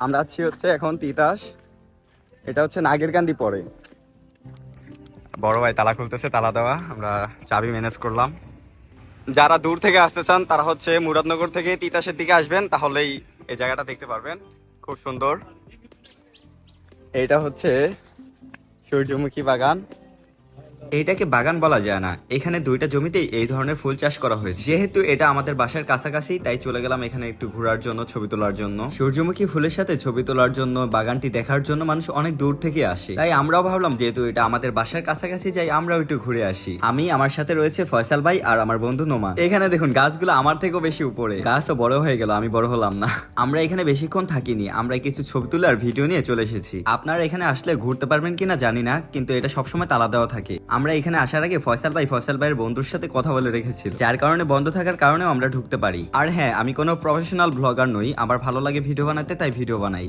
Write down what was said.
আমরা আছি হচ্ছে এখন তিতাস। এটা হচ্ছে নাগের নাগেরকান্দি পরে। বড় ভাই তালা খুলতেছে তালা দেওয়া। আমরা চাবি ম্যানেজ করলাম। যারা দূর থেকে আসতে চান তারা হচ্ছে মুরাদনগর থেকে তিতাসের দিকে আসবেন তাহলেই এই জায়গাটা দেখতে পারবেন। খুব সুন্দর। এটা হচ্ছে সূর্যমুখী বাগান। এইটাকে বাগান বলা যায় না। এখানে দুইটা জমিতেই এই ধরনের ফুল চাষ করা হয়েছে। যেহেতু এটা আমাদের বাসার কাছাকাছি, তাই চলে গেলাম এখানে একটু ঘোরার জন্য, ছবি তোলার জন্য। সূর্যমুখী ফুলের সাথে ছবি তোলার জন্য, বাগানটি দেখার জন্য মানুষ অনেক দূর থেকে আসে। তাই আমরাও ভাবলাম, যেহেতু এটা আমাদের বাসার কাছাকাছি, যাই আমরাও একটু ঘুরে আসি। আমি, আমার সাথে রয়েছে ফয়সাল ভাই আর আমার বন্ধু নোমা এখানে দেখুন, গাছগুলো আমার থেকেও বেশি উপরে। গাছও বড় হয়ে গেল, আমি বড় হলাম না। আমরা এখানে বেশিক্ষণ থাকিনি, আমরা কিছু ছবি তুলে আর ভিডিও নিয়ে চলে এসেছি। আপনারা এখানে আসলে ঘুরতে পারবেন কিনা জানি না, কিন্তু এটা সবসময় তালা দেওয়া থাকে। আমরা এখানে আসার আগে ফয়সাল ভাই ফয়সাল ভাইয়ের বন্ধুর সাথে কথা বলে রেখেছিল। যার কারণে বন্ধ থাকার কারণেও আমরা ঢুকতে পারি। আর হ্যাঁ আমি কোনো প্রফেশনাল ব্লগার নই। আমার ভালো লাগে ভিডিও বানাতে, তাই ভিডিও বানাই।